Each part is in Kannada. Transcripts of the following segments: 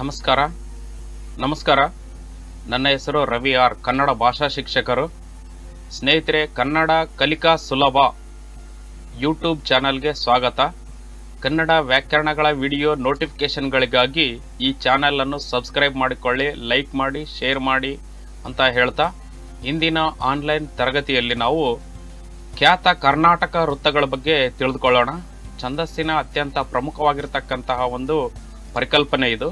ನಮಸ್ಕಾರ. ನಮಸ್ಕಾರ. ನನ್ನ ಹೆಸರು ರವಿ ಆರ್. ಕನ್ನಡ ಭಾಷಾ ಶಿಕ್ಷಕರು. ಸ್ನೇಹಿತರೆ, ಕನ್ನಡ ಕಲಿಕಾ ಸುಲಭ ಯೂಟ್ಯೂಬ್ ಚಾನಲ್ಗೆ ಸ್ವಾಗತ. ಕನ್ನಡ ವ್ಯಾಕರಣಗಳ ವಿಡಿಯೋ ನೋಟಿಫಿಕೇಷನ್ಗಳಿಗಾಗಿ ಈ ಚಾನಲನ್ನು ಸಬ್ಸ್ಕ್ರೈಬ್ ಮಾಡಿಕೊಳ್ಳಿ, ಲೈಕ್ ಮಾಡಿ, ಶೇರ್ ಮಾಡಿ ಅಂತ ಹೇಳ್ತಾ ಇಂದಿನ ಆನ್ಲೈನ್ ತರಗತಿಯಲ್ಲಿ ನಾವು ಖ್ಯಾತ ಕರ್ನಾಟಕ ವೃತ್ತಗಳ ಬಗ್ಗೆ ತಿಳಿದುಕೊಳ್ಳೋಣ. ಛಂದಸ್ಸಿನ ಅತ್ಯಂತ ಪ್ರಮುಖವಾಗಿರ್ತಕ್ಕಂತಹ ಒಂದು ಪರಿಕಲ್ಪನೆ ಇದು.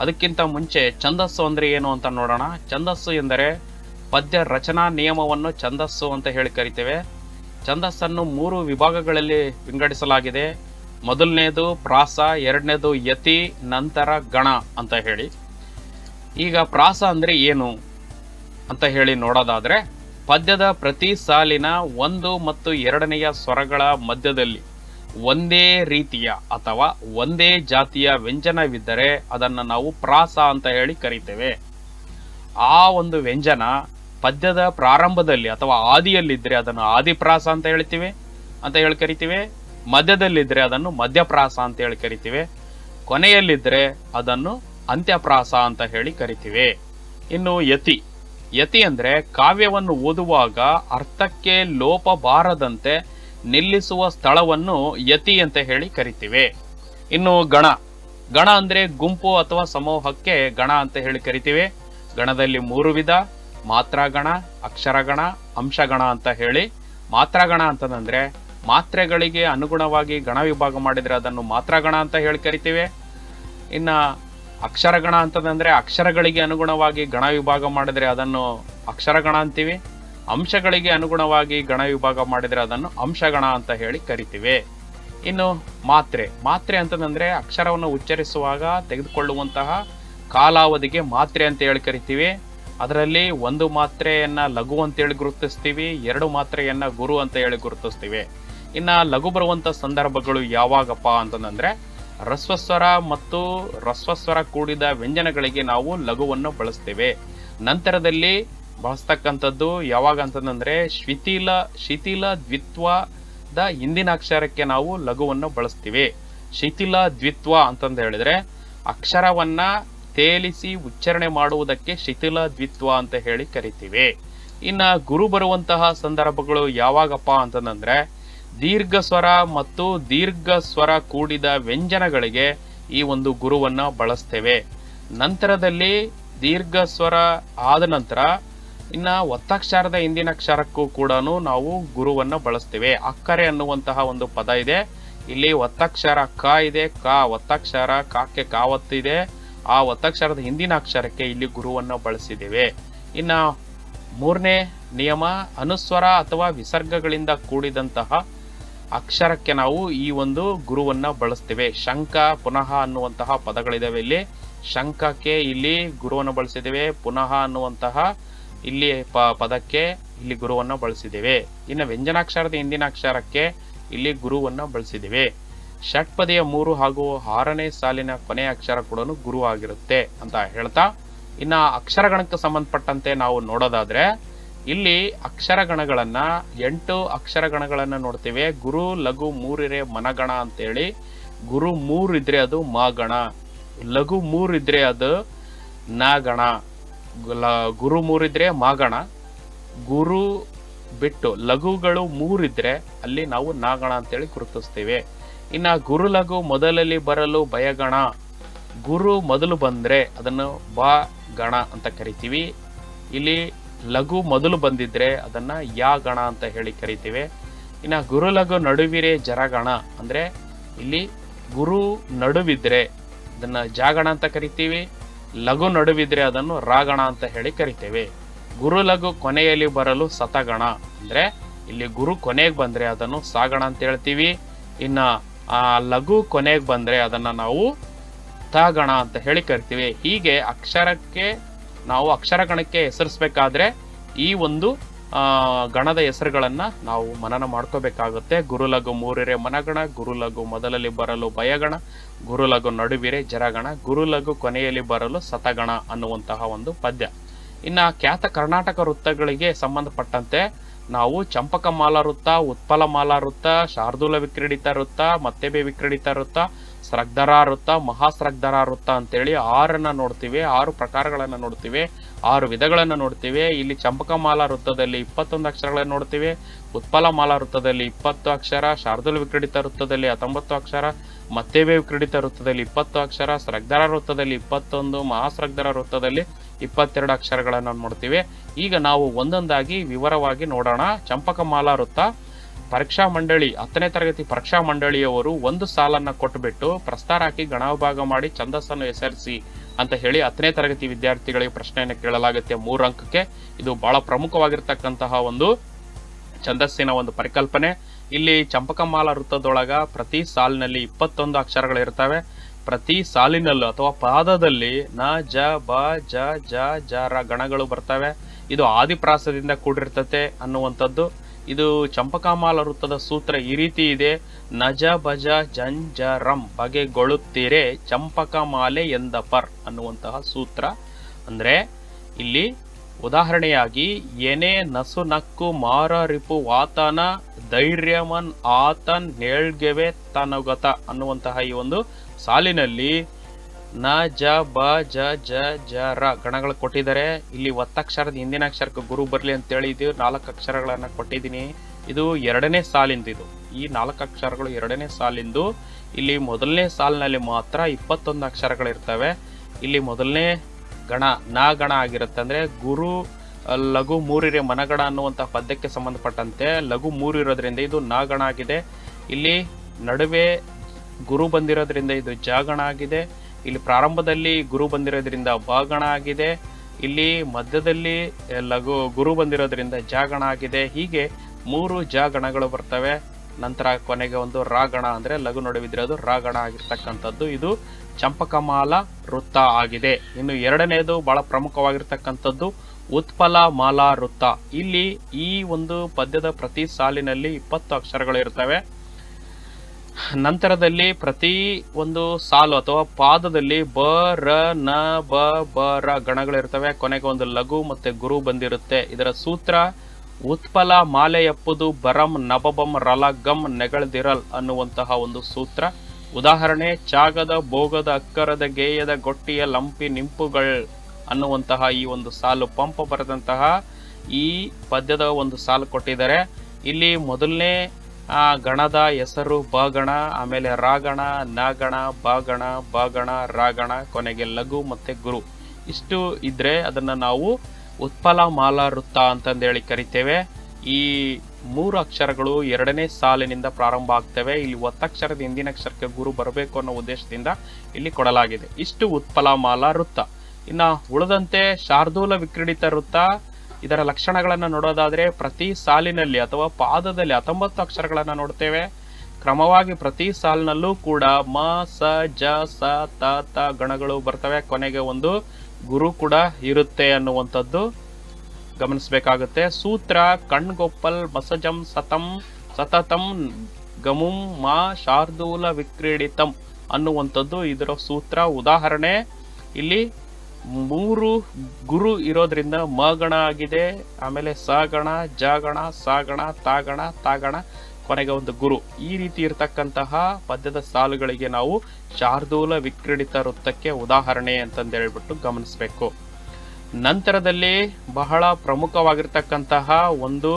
ಅದಕ್ಕಿಂತ ಮುಂಚೆ ಛಂದಸ್ಸು ಅಂದರೆ ಏನು ಅಂತ ನೋಡೋಣ. ಛಂದಸ್ಸು ಎಂದರೆ ಪದ್ಯ ರಚನಾ ನಿಯಮವನ್ನು ಛಂದಸ್ಸು ಅಂತ ಹೇಳಿ ಕರಿತೇವೆ. ಛಂದಸ್ಸನ್ನು ಮೂರು ವಿಭಾಗಗಳಲ್ಲಿ ವಿಂಗಡಿಸಲಾಗಿದೆ. ಮೊದಲನೇದು ಪ್ರಾಸ, ಎರಡನೇದು ಯತಿ, ನಂತರ ಗಣ ಅಂತ ಹೇಳಿ. ಈಗ ಪ್ರಾಸ ಅಂದರೆ ಏನು ಅಂತ ಹೇಳಿ ನೋಡೋದಾದರೆ ಪದ್ಯದ ಪ್ರತಿ ಸಾಲಿನ ಒಂದು ಮತ್ತು ಎರಡನೆಯ ಸ್ವರಗಳ ಮಧ್ಯದಲ್ಲಿ ಒಂದೇ ರೀತಿಯ ಅಥವಾ ಒಂದೇ ಜಾತಿಯ ವ್ಯಂಜನವಿದ್ದರೆ ಅದನ್ನು ನಾವು ಪ್ರಾಸ ಅಂತ ಹೇಳಿ ಕರಿತೇವೆ. ಆ ಒಂದು ವ್ಯಂಜನ ಪದ್ಯದ ಪ್ರಾರಂಭದಲ್ಲಿ ಅಥವಾ ಆದಿಯಲ್ಲಿದ್ದರೆ ಅದನ್ನು ಆದಿಪ್ರಾಸ ಅಂತ ಹೇಳ್ತೀವಿ ಅಂತ ಹೇಳಿ ಕರಿತೀವಿ. ಮಧ್ಯದಲ್ಲಿದ್ದರೆ ಅದನ್ನು ಮಧ್ಯಪ್ರಾಸ ಅಂತ ಹೇಳಿ ಕರಿತೀವಿ. ಕೊನೆಯಲ್ಲಿದ್ದರೆ ಅದನ್ನು ಅಂತ್ಯಪ್ರಾಸ ಅಂತ ಹೇಳಿ ಕರಿತೀವಿ. ಇನ್ನು ಯತಿ. ಯತಿ ಅಂದರೆ ಕಾವ್ಯವನ್ನು ಓದುವಾಗ ಅರ್ಥಕ್ಕೆ ಲೋಪ ಬಾರದಂತೆ ನಿಲ್ಲಿಸುವ ಸ್ಥಳವನ್ನು ಯತಿ ಅಂತ ಹೇಳಿ ಕರಿತೀವಿ. ಇನ್ನು ಗಣ. ಗಣ ಅಂದ್ರೆ ಗುಂಪು ಅಥವಾ ಸಮೂಹಕ್ಕೆ ಗಣ ಅಂತ ಹೇಳಿ ಕರಿತೀವಿ. ಗಣದಲ್ಲಿ ಮೂರು ವಿಧ. ಮಾತ್ರಾಗಣ, ಅಕ್ಷರಗಣ, ಅಂಶಗಣ ಅಂತ ಹೇಳಿ. ಮಾತ್ರಾಗಣ ಅಂತಂದ್ರೆ ಮಾತ್ರೆಗಳಿಗೆ ಅನುಗುಣವಾಗಿ ಗಣ ವಿಭಾಗ ಮಾಡಿದ್ರೆ ಅದನ್ನು ಮಾತ್ರಾಗಣ ಅಂತ ಹೇಳಿ ಕರಿತೀವಿ. ಇನ್ನ ಅಕ್ಷರಗಣ ಅಂತಂದ್ರೆ ಅಕ್ಷರಗಳಿಗೆ ಅನುಗುಣವಾಗಿ ಗಣ ವಿಭಾಗ ಮಾಡಿದ್ರೆ ಅದನ್ನು ಅಕ್ಷರಗಣ ಅಂತೀವಿ. ಅಂಶಗಳಿಗೆ ಅನುಗುಣವಾಗಿ ಗಣ ವಿಭಾಗ ಮಾಡಿದರೆ ಅದನ್ನು ಅಂಶಗಣ ಅಂತ ಹೇಳಿ ಕರಿತೀವಿ. ಇನ್ನು ಮಾತ್ರೆ. ಮಾತ್ರೆ ಅಂತಂದ್ರೆ ಅಕ್ಷರವನ್ನು ಉಚ್ಚರಿಸುವಾಗ ತೆಗೆದುಕೊಳ್ಳುವಂತಹ ಕಾಲಾವಧಿಗೆ ಮಾತ್ರೆ ಅಂತ ಹೇಳಿ ಕರಿತೀವಿ. ಅದರಲ್ಲಿ ಒಂದು ಮಾತ್ರೆಯನ್ನ ಲಘು ಅಂತ ಹೇಳಿ ಗುರುತಿಸ್ತೀವಿ, ಎರಡು ಮಾತ್ರೆಯನ್ನ ಗುರು ಅಂತ ಹೇಳಿ ಗುರುತಿಸ್ತೀವಿ. ಇನ್ನ ಲಘು ಬರುವಂತ ಸಂದರ್ಭಗಳು ಯಾವಾಗಪ್ಪ ಅಂತಂದ್ರೆ ರಸ್ವಸ್ವರ ಮತ್ತು ರಸ್ವಸ್ವರ ಕೂಡಿದ ವ್ಯಂಜನಗಳಿಗೆ ನಾವು ಲಘುವನ್ನು ಬಳಸ್ತೇವೆ. ನಂತರದಲ್ಲಿ ಬಳಸ್ತಕ್ಕಂಥದ್ದು ಯಾವಾಗ ಅಂತಂದ್ರೆ ಶಿಥಿಲ ಶಿಥಿಲ ದ್ವಿತ್ವದ ಹಿಂದಿನ ಅಕ್ಷರಕ್ಕೆ ನಾವು ಲಘುವನ್ನು ಬಳಸ್ತೀವಿ. ಶಿಥಿಲ ದ್ವಿತ್ವ ಅಂತಂದು ಹೇಳಿದ್ರೆ ಅಕ್ಷರವನ್ನ ತೇಲಿಸಿ ಉಚ್ಚಾರಣೆ ಮಾಡುವುದಕ್ಕೆ ಶಿಥಿಲ ದ್ವಿತ್ವ ಅಂತ ಹೇಳಿ ಕರಿತೀವಿ. ಇನ್ನ ಗುರು ಬರುವಂತಹ ಸಂದರ್ಭಗಳು ಯಾವಾಗಪ್ಪ ಅಂತಂದ್ರೆ ದೀರ್ಘ ಸ್ವರ ಮತ್ತು ದೀರ್ಘ ಸ್ವರ ಕೂಡಿದ ವ್ಯಂಜನಗಳಿಗೆ ಈ ಒಂದು ಗುರುವನ್ನ ಬಳಸ್ತೇವೆ. ನಂತರದಲ್ಲಿ ದೀರ್ಘ ಸ್ವರ ಆದ ನಂತರ ಇನ್ನ ಒತ್ತಕ್ಷರದ ಹಿಂದಿನ ಅಕ್ಷರಕ್ಕೂ ಕೂಡ ನಾವು ಗುರುವನ್ನು ಬಳಸ್ತೇವೆ. ಅಕ್ಕರೆ ಅನ್ನುವಂತಹ ಒಂದು ಪದ ಇದೆ. ಇಲ್ಲಿ ಒತ್ತಕ್ಷರ ಕ ಇದೆ. ಕ ಒತ್ತಕ್ಷರ, ಕಾಕ್ಕೆ ಕಾವತ್ತಿದೆ ಆ ಒತ್ತಕ್ಷರದ ಹಿಂದಿನ ಅಕ್ಷರಕ್ಕೆ ಇಲ್ಲಿ ಗುರುವನ್ನು ಬಳಸಿದ್ದೇವೆ. ಇನ್ನ ಮೂರನೇ ನಿಯಮ, ಅನುಸ್ವರ ಅಥವಾ ವಿಸರ್ಗಗಳಿಂದ ಕೂಡಿದಂತಹ ಅಕ್ಷರಕ್ಕೆ ನಾವು ಈ ಒಂದು ಗುರುವನ್ನು ಬಳಸ್ತೇವೆ. ಶಂಕ, ಪುನಃ ಅನ್ನುವಂತಹ ಪದಗಳಿದಾವೆ ಇಲ್ಲಿ. ಶಂಕಕ್ಕೆ ಇಲ್ಲಿ ಗುರುವನ್ನು ಬಳಸಿದ್ದೇವೆ. ಪುನಃ ಅನ್ನುವಂತಹ ಇಲ್ಲಿ ಪ, ಪದಕ್ಕೆ ಇಲ್ಲಿ ಗುರುವನ್ನು ಬಳಸಿದ್ದೇವೆ. ಇನ್ನು ವ್ಯಂಜನಾಕ್ಷರದ ಹಿಂದಿನ ಅಕ್ಷರಕ್ಕೆ ಇಲ್ಲಿ ಗುರುವನ್ನು ಬಳಸಿದ್ದೇವೆ. ಷಟ್ಪದಿಯ ಮೂರು ಹಾಗೂ ಆರನೇ ಸಾಲಿನ ಕೊನೆಯ ಅಕ್ಷರ ಕೂಡ ಗುರು ಆಗಿರುತ್ತೆ ಅಂತ ಹೇಳ್ತಾ, ಇನ್ನು ಅಕ್ಷರಗಣಕ್ಕೆ ಸಂಬಂಧಪಟ್ಟಂತೆ ನಾವು ನೋಡೋದಾದ್ರೆ, ಇಲ್ಲಿ ಅಕ್ಷರಗಣಗಳನ್ನ, ಎಂಟು ಅಕ್ಷರಗಣಗಳನ್ನು ನೋಡ್ತೇವೆ. ಗುರು, ಲಘು, ಮೂರಿರೆ ಮನಗಣ ಅಂತೇಳಿ. ಗುರು ಮೂರಿದ್ರೆ ಅದು ಮಗಣ. ಲಘು ಮೂರಿದ್ರೆ ಅದು ನಗಣ. ಗುರು ಮೂರಿದ್ರೆ ಮಾಗಣ. ಗುರು ಬಿಟ್ಟು ಲಘುಗಳು ಮೂರಿದ್ರೆ ಅಲ್ಲಿ ನಾವು ನಾಗಣ ಅಂತೇಳಿ ಗುರುತಿಸ್ತೇವೆ. ಇನ್ನ ಗುರು ಲಘು ಮೊದಲಲ್ಲಿ ಬರಲು ಭಯಗಣ. ಗುರು ಮೊದಲು ಬಂದ್ರೆ ಅದನ್ನು ಬಾ ಗಣ ಅಂತ ಕರಿತೀವಿ. ಇಲ್ಲಿ ಲಘು ಮೊದಲು ಬಂದಿದ್ರೆ ಅದನ್ನ ಯಾ ಗಣ ಅಂತ ಹೇಳಿ ಕರಿತೀವಿ. ಇನ್ನ ಗುರು ಲಘು ನಡುವಿರೆ ಜರಗಣ ಅಂದ್ರೆ ಇಲ್ಲಿ ಗುರು ನಡುವಿದ್ರೆ ಅದನ್ನ ಜಾಗಣ ಅಂತ ಕರಿತೀವಿ. ಲಘು ನಡುವಿದ್ರೆ ಅದನ್ನು ರಾಗಣ ಅಂತ ಹೇಳಿ ಕರಿತೇವೆ. ಗುರು ಲಘು ಕೊನೆಯಲ್ಲಿ ಬರಲು ಸತಗಣ. ಅಂದ್ರೆ ಇಲ್ಲಿ ಗುರು ಕೊನೆಗೆ ಬಂದ್ರೆ ಅದನ್ನು ಸಾಗಣ ಅಂತ ಹೇಳ್ತೀವಿ. ಇನ್ನ ಆ ಲಘು ಕೊನೆಗೆ ಬಂದ್ರೆ ಅದನ್ನ ನಾವು ತಗಣ ಅಂತ ಹೇಳಿ ಕರಿತೀವಿ. ಹೀಗೆ ಅಕ್ಷರಕ್ಕೆ ನಾವು ಅಕ್ಷರಗಣಕ್ಕೆ ಹೆಸರಿಸ್ಬೇಕಾದ್ರೆ ಈ ಒಂದು ಗಣದ ಹೆಸರುಗಳನ್ನು ನಾವು ಮನನ ಮಾಡ್ಕೋಬೇಕಾಗುತ್ತೆ. ಗುರುಲಘು ಮೂರಿರೆ ಮನಗಣ, ಗುರುಲಘು ಮೊದಲಲ್ಲಿ ಬರಲು ಭಯಗಣ, ಗುರುಲಘು ನಡುವಿರೆ ಜರಗಣ, ಗುರುಲಘು ಕೊನೆಯಲ್ಲಿ ಬರಲು ಸತಗಣ ಅನ್ನುವಂತಹ ಒಂದು ಪದ್ಯ. ಇನ್ನ ಖ್ಯಾತ ಕರ್ನಾಟಕ ವೃತ್ತಗಳಿಗೆ ಸಂಬಂಧಪಟ್ಟಂತೆ ನಾವು ಚಂಪಕಮಾಲ ವೃತ್ತ, ಉತ್ಪಲಮಾಲ ವೃತ್ತ, ಶಾರ್ದೂಲ ವಿಕ್ರೀಡಿತ ವೃತ್ತ, ಮತ್ತೆಬೆ ವಿಕ್ರೀಡಿತ ವೃತ್ತ ಸ್ರಗ್ಧರ ವೃತ್ತ ಮಹಾಸ್ರಗ್ಧರ ವೃತ್ತ ಅಂತೇಳಿ ಆರನ್ನ ನೋಡ್ತೀವಿ, ಆರು ಪ್ರಕಾರಗಳನ್ನು ನೋಡ್ತೀವಿ, ಆರು ವಿಧಗಳನ್ನು ನೋಡ್ತೀವಿ. ಇಲ್ಲಿ ಚಂಪಕಮಾಲಾ ವೃತ್ತದಲ್ಲಿ ಇಪ್ಪತ್ತೊಂದು ಅಕ್ಷರಗಳನ್ನು ನೋಡ್ತೀವಿ, ಉತ್ಪಲಮಾಲ ವೃತ್ತದಲ್ಲಿ ಇಪ್ಪತ್ತು ಅಕ್ಷರ, ಶಾರ್ದುಲ್ ವಿಕ್ರೀಡಿತ ವೃತ್ತದಲ್ಲಿ ಹತ್ತೊಂಬತ್ತು ಅಕ್ಷರ, ಮತ್ತೇವೆ ವಿಕ್ರೀಡಿತ ವೃತ್ತದಲ್ಲಿ ಇಪ್ಪತ್ತು ಅಕ್ಷರ ಸ್ರಗ್ಧರ ವೃತ್ತದಲ್ಲಿ ಇಪ್ಪತ್ತೊಂದು ಮಹಾಸ್ರಗ್ಧರ ವೃತ್ತದಲ್ಲಿ ಇಪ್ಪತ್ತೆರಡು ಅಕ್ಷರಗಳನ್ನು ನೋಡ್ತೀವಿ. ಈಗ ನಾವು ಒಂದೊಂದಾಗಿ ವಿವರವಾಗಿ ನೋಡೋಣ. ಚಂಪಕಮಾಲಾ ವೃತ್ತ ಪರೀಕ್ಷಾ ಮಂಡಳಿ, ಹತ್ತನೇ ತರಗತಿ ಪರೀಕ್ಷಾ ಮಂಡಳಿಯವರು ಒಂದು ಸಾಲನ್ನ ಕೊಟ್ಟುಬಿಟ್ಟು ಪ್ರಸ್ತಾರ ಹಾಕಿ ಗಣವಿಭಾಗ ಮಾಡಿ ಛಂದಸ್ಸನ್ನು ಹೆಸರಿಸಿ ಅಂತ ಹೇಳಿ ಹತ್ತನೇ ತರಗತಿ ವಿದ್ಯಾರ್ಥಿಗಳಿಗೆ ಪ್ರಶ್ನೆಯನ್ನು ಕೇಳಲಾಗುತ್ತೆ ಮೂರು ಅಂಕಕ್ಕೆ. ಇದು ಬಹಳ ಪ್ರಮುಖವಾಗಿರ್ತಕ್ಕಂತಹ ಒಂದು ಛಂದಸ್ಸಿನ ಒಂದು ಪರಿಕಲ್ಪನೆ. ಇಲ್ಲಿ ಚಂಪಕಮಾಲ ವೃತ್ತದೊಳಗ ಪ್ರತಿ ಸಾಲಿನಲ್ಲಿ ಇಪ್ಪತ್ತೊಂದು ಅಕ್ಷರಗಳು ಇರ್ತವೆ. ಪ್ರತಿ ಸಾಲಿನಲ್ಲೂ ಅಥವಾ ಪಾದದಲ್ಲಿ ನ, ಜ, ಬ, ಜ ಜ ಜ, ರ ಗಣಗಳು ಬರ್ತವೆ. ಇದು ಆದಿಪ್ರಾಸದಿಂದ ಕೂಡಿರ್ತತೆ ಅನ್ನುವಂಥದ್ದು. ಇದು ಚಂಪಕಾಮಾಲ ವೃತ್ತದ ಸೂತ್ರ ಈ ರೀತಿ ಇದೆ. ನಜ ಭಜ ಜಂಜರಂ ಬಗೆಗೊಳ್ಳುತ್ತೀರೆ ಚಂಪಕಮಾಲೆ ಎಂದಪರ್ ಅನ್ನುವಂತಹ ಸೂತ್ರ. ಅಂದ್ರೆ ಇಲ್ಲಿ ಉದಾಹರಣೆಯಾಗಿ ಎನೆ ನಸು ನಕ್ಕು ಮಾರ ರಿಪು ವಾತನ ಧೈರ್ಯಮನ್ ಆತನ್ ನೇಳ್ಗೆವೆ ತನಗತ ಅನ್ನುವಂತಹ ಈ ಒಂದು ಸಾಲಿನಲ್ಲಿ ನ, ಜ, ಬ, ಜ ಜ ಜ, ರ ಗಣಗಳು ಕೊಟ್ಟಿದ್ದಾರೆ. ಇಲ್ಲಿ ಒತ್ತಕ್ಷರದ ಹಿಂದಿನ ಅಕ್ಷರಕ್ಕೆ ಗುರು ಬರಲಿ ಅಂತೇಳಿ ಇದು ನಾಲ್ಕು ಅಕ್ಷರಗಳನ್ನು ಕೊಟ್ಟಿದ್ದೀನಿ. ಇದು ಎರಡನೇ ಸಾಲಿಂದ ಇದು. ಈ ನಾಲ್ಕು ಅಕ್ಷರಗಳು ಎರಡನೇ ಸಾಲಿಂದು. ಇಲ್ಲಿ ಮೊದಲನೇ ಸಾಲಿನಲ್ಲಿ ಮಾತ್ರ ಇಪ್ಪತ್ತೊಂದು ಅಕ್ಷರಗಳಿರ್ತವೆ. ಇಲ್ಲಿ ಮೊದಲನೇ ಗಣ, ನ ಗಣ ಆಗಿರುತ್ತೆ ಅಂದ್ರೆ ಗುರು, ಲಘು, ಮೂರಿರೆ ಮನಗಣ ಅನ್ನುವಂಥ ಪದ್ಯಕ್ಕೆ ಸಂಬಂಧಪಟ್ಟಂತೆ ಲಘು ಮೂರು ಇರೋದ್ರಿಂದ ಇದು ನ ಗಣ ಆಗಿದೆ. ಇಲ್ಲಿ ನಡುವೆ ಗುರು ಬಂದಿರೋದ್ರಿಂದ ಇದು ಜಾಗಣ ಆಗಿದೆ. ಇಲ್ಲಿ ಪ್ರಾರಂಭದಲ್ಲಿ ಗುರು ಬಂದಿರೋದ್ರಿಂದ ಭಾಗಣ ಆಗಿದೆ. ಇಲ್ಲಿ ಮಧ್ಯದಲ್ಲಿ ಲಘು ಗುರು ಬಂದಿರೋದ್ರಿಂದ ಜಾಗಣ ಆಗಿದೆ. ಹೀಗೆ ಮೂರು ಜಾಗಣಗಳು ಬರ್ತವೆ. ನಂತರ ಕೊನೆಗೆ ಒಂದು ರಾಗಣ ಅಂದ್ರೆ ಲಘು ನಡುವಿದ್ರದು ರಾಗಣ ಆಗಿರ್ತಕ್ಕಂಥದ್ದು. ಇದು ಚಂಪಕಮಾಲ ವೃತ್ತ ಆಗಿದೆ. ಇನ್ನು ಎರಡನೇದು ಬಹಳ ಪ್ರಮುಖವಾಗಿರ್ತಕ್ಕಂಥದ್ದು ಉತ್ಪಲ ಮಾಲಾ ವೃತ್ತ ಇಲ್ಲಿ ಈ ಒಂದು ಪದ್ಯದ ಪ್ರತಿ ಸಾಲಿನಲ್ಲಿ ಇಪ್ಪತ್ತು ಅಕ್ಷರಗಳು ಇರ್ತವೆ. ನಂತರದಲ್ಲಿ ಪ್ರತಿ ಒಂದು ಸಾಲು ಅಥವಾ ಪಾದದಲ್ಲಿ ಬ, ರ, ನ, ಬ ಬ, ರ ಗಣಗಳಿರ್ತವೆ. ಕೊನೆಗೆ ಒಂದು ಲಘು ಮತ್ತೆ ಗುರು ಬಂದಿರುತ್ತೆ. ಇದರ ಸೂತ್ರ, ಉತ್ಪಲ ಮಾಲೆ ಎಪ್ಪುದು ಬರಂ ನಬಬಂ ರಲಗಂ ನೆಗಳದಿರಲ್ ಅನ್ನುವಂತಹ ಒಂದು ಸೂತ್ರ. ಉದಾಹರಣೆ, ಚಾಗದ, ಭೋಗದ, ಅಕ್ಕರದ, ಗೇಯದ, ಗೊಟ್ಟಿಯ ಲಂಪಿ ನಿಂಪುಗಳ್ ಅನ್ನುವಂತಹ ಈ ಒಂದು ಸಾಲು. ಪಂಪ ಬರೆದಂತಹ ಈ ಪದ್ಯದ ಒಂದು ಸಾಲು ಕೊಟ್ಟಿದ್ದಾರೆ. ಇಲ್ಲಿ ಮೊದಲನೇ ಆ ಗಣದ ಹೆಸರು ಬಗಣ, ಆಮೇಲೆ ರಾಗಣ, ನಾಗಣ, ಬಾಗಣ ಬಾಗಣ, ರಾಗಣ, ಕೊನೆಗೆ ಲಘು ಮತ್ತೆ ಗುರು. ಇಷ್ಟು ಇದ್ರೆ ಅದನ್ನ ನಾವು ಉತ್ಪಲ ಮಾಲಾ ವೃತ್ತ ಅಂತಂದೇಳಿ ಕರಿತೇವೆ. ಈ ಮೂರು ಅಕ್ಷರಗಳು ಎರಡನೇ ಸಾಲಿನಿಂದ ಪ್ರಾರಂಭ ಆಗ್ತವೆ. ಇಲ್ಲಿ ಒತ್ತಕ್ಷರದ ಹಿಂದಿನ ಅಕ್ಷರಕ್ಕೆ ಗುರು ಬರಬೇಕು ಅನ್ನೋ ಉದ್ದೇಶದಿಂದ ಇಲ್ಲಿ ಕೊಡಲಾಗಿದೆ. ಇಷ್ಟು ಉತ್ಪಲ ಮಾಲಾ ವೃತ್ತ. ಇನ್ನ ಉಳಿದಂತೆ ಶಾರ್ದೂಲ ವಿಕ್ರೀಡಿತ ವೃತ್ತ ಇದರ ಲಕ್ಷಣಗಳನ್ನು ನೋಡೋದಾದರೆ ಪ್ರತಿ ಸಾಲಿನಲ್ಲಿ ಅಥವಾ ಪಾದದಲ್ಲಿ ಹತ್ತೊಂಬತ್ತು ಅಕ್ಷರಗಳನ್ನು ನೋಡ್ತೇವೆ. ಕ್ರಮವಾಗಿ ಪ್ರತಿ ಸಾಲಿನಲ್ಲೂ ಕೂಡ ಮ, ಸ, ಜ, ಸ, ತ ತ ಗಣಗಳು ಬರ್ತವೆ. ಕೊನೆಗೆ ಒಂದು ಗುರು ಕೂಡ ಇರುತ್ತೆ ಅನ್ನುವಂಥದ್ದು ಗಮನಿಸಬೇಕಾಗುತ್ತೆ. ಸೂತ್ರ, ಕಣ್ಗೊಪ್ಪಲ್, ಮಸಜಂ, ಸತಂ, ಸತತಂ, ಗಮುಂ, ಮಾ, ಶಾರ್ದೂಲ ವಿಕ್ರೀಡಿತಂ ಅನ್ನುವಂಥದ್ದು ಇದರ ಸೂತ್ರ. ಉದಾಹರಣೆ, ಇಲ್ಲಿ ಮೂರು ಗುರು ಇರೋದ್ರಿಂದ ಮಗಣ ಆಗಿದೆ. ಆಮೇಲೆ ಸಗಣ, ಜಾಗಣ, ಸಾಗಣ, ತಾಗಣ ತಾಗಣ ಕೊನೆಗೆ ಒಂದು ಗುರು. ಈ ರೀತಿ ಇರತಕ್ಕಂತಹ ಪದ್ಯದ ಸಾಲುಗಳಿಗೆ ನಾವು ಶಾರ್ದೂಲ ವಿಕ್ರೀಡಿತ ವೃತ್ತಕ್ಕೆ ಉದಾಹರಣೆ ಅಂತಂದು ಹೇಳ್ಬಿಟ್ಟು ಗಮನಿಸಬೇಕು. ನಂತರದಲ್ಲಿ ಬಹಳ ಪ್ರಮುಖವಾಗಿರ್ತಕ್ಕಂತಹ ಒಂದು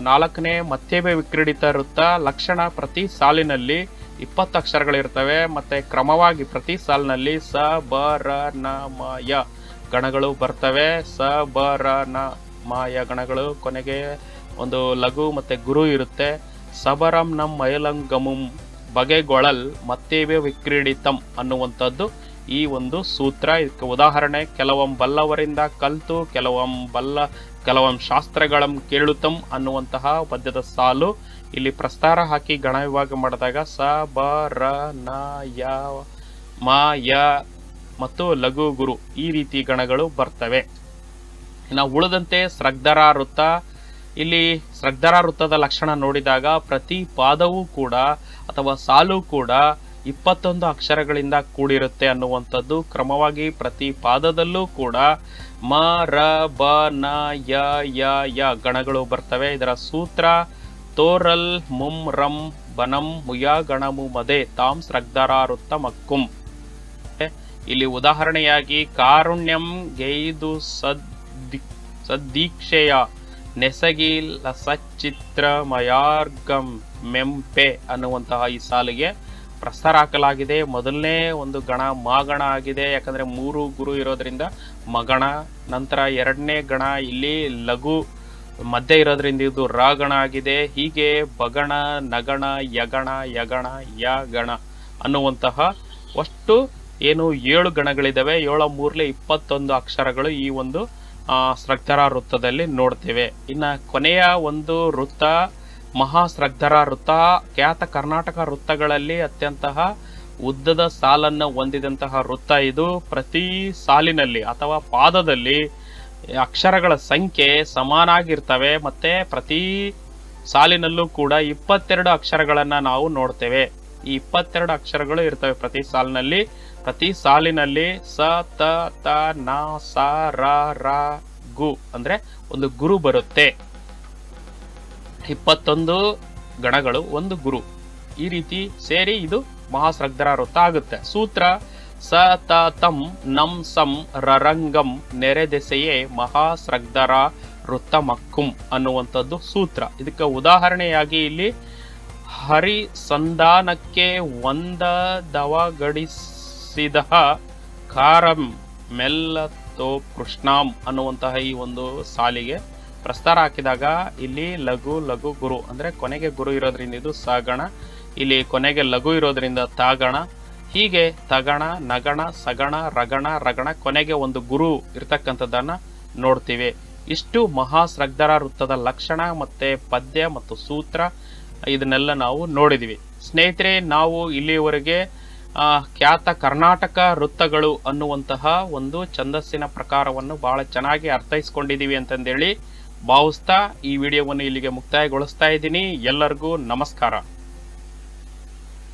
ನಾಲ್ಕನೇ ಮತ್ತೇಬೆ ವಿಕ್ರೀಡಿತ ವೃತ್ತ ಲಕ್ಷಣ ಪ್ರತಿ ಸಾಲಿನಲ್ಲಿ ಇಪ್ಪತ್ತು ಅಕ್ಷರಗಳಿರ್ತವೆ, ಮತ್ತೆ ಕ್ರಮವಾಗಿ ಪ್ರತಿ ಸಾಲಿನಲ್ಲಿ ಸ, ಬ, ರ, ನ, ಮ ಗಣಗಳು ಬರ್ತವೆ. ಸ, ಬ, ರ, ನ, ಮ ಗಣಗಳು ಕೊನೆಗೆ ಒಂದು ಲಘು ಮತ್ತೆ ಗುರು ಇರುತ್ತೆ. ಸಬರಂ ನಂ ಮಯಲಂಗಮುಂ ಬಗೆಗೊಳಲ್ ಮತ್ತೇವೆ ವಿಕ್ರೀಡಿತಂ ಅನ್ನುವಂಥದ್ದು ಈ ಒಂದು ಸೂತ್ರ. ಇದಕ್ಕೆ ಉದಾಹರಣೆ, ಕೆಲವಂ ಬಲ್ಲವರಿಂದ ಕಲ್ತು, ಕೆಲವಂ ಬಲ್ಲ, ಕೆಲವಂ ಶಾಸ್ತ್ರಗಳಂ ಕೇಳುತ್ತಂ ಅನ್ನುವಂತಹ ಪದ್ಯದ ಸಾಲು. ಇಲ್ಲಿ ಪ್ರಸ್ತಾರ ಹಾಕಿ ಗಣ ವಿಭಾಗ ಮಾಡಿದಾಗ ಸ, ಬ, ರ, ನ, ಯ, ಮ, ಯ ಮತ್ತು ಲಘು ಗುರು ಈ ರೀತಿ ಗಣಗಳು ಬರ್ತವೆ. ನಾವು ಉಳಿದಂತೆ ಸ್ರಗ್ಧರ ವೃತ್ತ ಇಲ್ಲಿ ಸ್ರಗ್ಧರ ವೃತ್ತದ ಲಕ್ಷಣ ನೋಡಿದಾಗ ಪ್ರತಿ ಪಾದವೂ ಕೂಡ ಅಥವಾ ಸಾಲು ಕೂಡ ಇಪ್ಪತ್ತೊಂದು ಅಕ್ಷರಗಳಿಂದ ಕೂಡಿರುತ್ತೆ ಅನ್ನುವಂಥದ್ದು. ಕ್ರಮವಾಗಿ ಪ್ರತಿ ಪಾದದಲ್ಲೂ ಕೂಡ ಮ, ರ, ಬ, ನ, ಯ ಯ ಯ ಗಣಗಳು ಬರ್ತವೆ. ಇದರ ಸೂತ್ರ ತೋರಲ್ ಮುಂ ರಂ ಬನಂ ಮುಯ ಗಣಮು ಮದೆ ತಾಂ ಸ್ರಗ್ಧರಾರುತ್ತ ಮಕ್ಕುಂ ಇಲ್ಲಿ ಉದಾಹರಣೆಯಾಗಿ ಕಾರುಣ್ಯಂ ಗೈದು ಸದ್ದಿ, ಸದ್ದೀಕ್ಷೆಯ ನೆಸಗಿ ಲಸಚಿತ್ರಮಯಾರ್ಗಂ ಮೆಂಪೆ ಅನ್ನುವಂತಹ ಈ ಸಾಲಿಗೆ ಪ್ರಸ್ತಾರ ಹಾಕಲಾಗಿದೆ. ಮೊದಲನೇ ಒಂದು ಗಣ ಮಾಗಣ ಆಗಿದೆ. ಯಾಕಂದ್ರೆ ಮೂರು ಗುರು ಇರೋದ್ರಿಂದ ಮಗಣ, ನಂತರ ಎರಡನೇ ಗಣ, ಇಲ್ಲಿ ಲಘು ಮಧ್ಯ ಇರೋದ್ರಿಂದ ಇದು ರಾಗಣ ಆಗಿದೆ. ಹೀಗೆ ಬಗಣ, ನಗಣ, ಯಗಣ ಯಗಣ ಯಗಣ ಅನ್ನುವಂತಹ ಅಷ್ಟು ಏನು ಏಳು ಗಣಗಳಿದ್ದಾವೆ. ಏಳು ಮೂರಲೆ ಇಪ್ಪತ್ತೊಂದು ಅಕ್ಷರಗಳು ಈ ಒಂದು ಸ್ರಗ್ಧರ ವೃತ್ತದಲ್ಲಿ ನೋಡ್ತೇವೆ. ಇನ್ನ ಕೊನೆಯ ಒಂದು ವೃತ್ತ ಮಹಾ ಸ್ರಗ್ಧರ ವೃತ್ತ. ಖ್ಯಾತ ಕರ್ನಾಟಕ ವೃತ್ತಗಳಲ್ಲಿ ಅತ್ಯಂತ ಉದ್ದದ ಸಾಲನ್ನು ಹೊಂದಿದಂತಹ ವೃತ್ತ ಇದು. ಪ್ರತಿ ಸಾಲಿನಲ್ಲಿ ಅಥವಾ ಪಾದದಲ್ಲಿ ಅಕ್ಷರಗಳ ಸಂಖ್ಯೆ ಸಮಾನಾಗಿರ್ತವೆ, ಮತ್ತೆ ಪ್ರತಿ ಸಾಲಿನಲ್ಲೂ ಕೂಡ ಇಪ್ಪತ್ತೆರಡು ಅಕ್ಷರಗಳನ್ನು ನಾವು ನೋಡ್ತೇವೆ. ಈ ಇಪ್ಪತ್ತೆರಡು ಅಕ್ಷರಗಳು ಇರ್ತವೆ ಪ್ರತಿ ಸಾಲಿನಲ್ಲಿ. ಪ್ರತಿ ಸಾಲಿನಲ್ಲಿ ಸ, ತ ತ, ನ, ಸ, ರ ರ, ಗು ಅಂದ್ರೆ ಒಂದು ಗುರು ಬರುತ್ತೆ. ಇಪ್ಪತ್ತೊಂದು ಗಣಗಳು ಒಂದು ಗುರು. ಈ ರೀತಿ ಸೇರಿ ಇದು ಮಹಾಸ್ರಗ್ಧರ ವೃತ್ತ ಆಗುತ್ತೆ ಸೂತ್ರ ಸ ತ ತಂ ನಂ ಸಂ ರರಂಗಂ ನೆರೆದೆಸೆಯೇ ಮಹಾಸ್ರಗ್ಧರ ವೃತ್ತಮಕ್ಕುಂ ಅನ್ನುವಂಥದ್ದು ಸೂತ್ರ. ಇದಕ್ಕೆ ಉದಾಹರಣೆಯಾಗಿ ಇಲ್ಲಿ ಹರಿ ಸಂಧಾನಕ್ಕೆ ಒಂದದವಗಡಿಸಿದ ಕಾರಂ ಮೆಲ್ಲತೋ ಕೃಷ್ಣಾಂ ಅನ್ನುವಂತಹ ಈ ಒಂದು ಸಾಲಿಗೆ ಪ್ರಸ್ತಾರ ಹಾಕಿದಾಗ ಇಲ್ಲಿ ಲಘು ಲಘು ಗುರು, ಅಂದ್ರೆ ಕೊನೆಗೆ ಗುರು ಇರೋದ್ರಿಂದ ಇದು ಸಾಗಣ, ಇಲ್ಲಿ ಕೊನೆಗೆ ಲಘು ಇರೋದ್ರಿಂದ ತಾಗಣ ಹೀಗೆ ತಗಣ, ನಗಣ, ಸಗಣ, ರಗಣ ರಗಣ ಕೊನೆಗೆ ಒಂದು ಗುರು ಇರ್ತಕ್ಕಂಥದ್ದನ್ನ ನೋಡ್ತೀವಿ. ಇಷ್ಟು ಮಹಾಸ್ರಗ್ಧರ ವೃತ್ತದ ಲಕ್ಷಣ ಮತ್ತೆ ಪದ್ಯ ಮತ್ತು ಸೂತ್ರ ಇದನ್ನೆಲ್ಲ ನಾವು ನೋಡಿದಿವಿ. ಸ್ನೇಹಿತರೆ, ನಾವು ಇಲ್ಲಿಯವರೆಗೆ ಖ್ಯಾತ ಕರ್ನಾಟಕ ವೃತ್ತಗಳು ಅನ್ನುವಂತಹ ಒಂದು ಛಂದಸ್ಸಿನ ಪ್ರಕಾರವನ್ನು ಬಹಳ ಚೆನ್ನಾಗಿ ಅರ್ಥೈಸ್ಕೊಂಡಿದ್ದೀವಿ ಅಂತಂದೇಳಿ ಭಾವಿಸ್ತಾ ಈ ವಿಡಿಯೋವನ್ನು ಇಲ್ಲಿಗೆ ಮುಕ್ತಾಯಗೊಳಿಸ್ತಾ ಇದ್ದೀನಿ. ಎಲ್ಲರಿಗೂ ನಮಸ್ಕಾರ.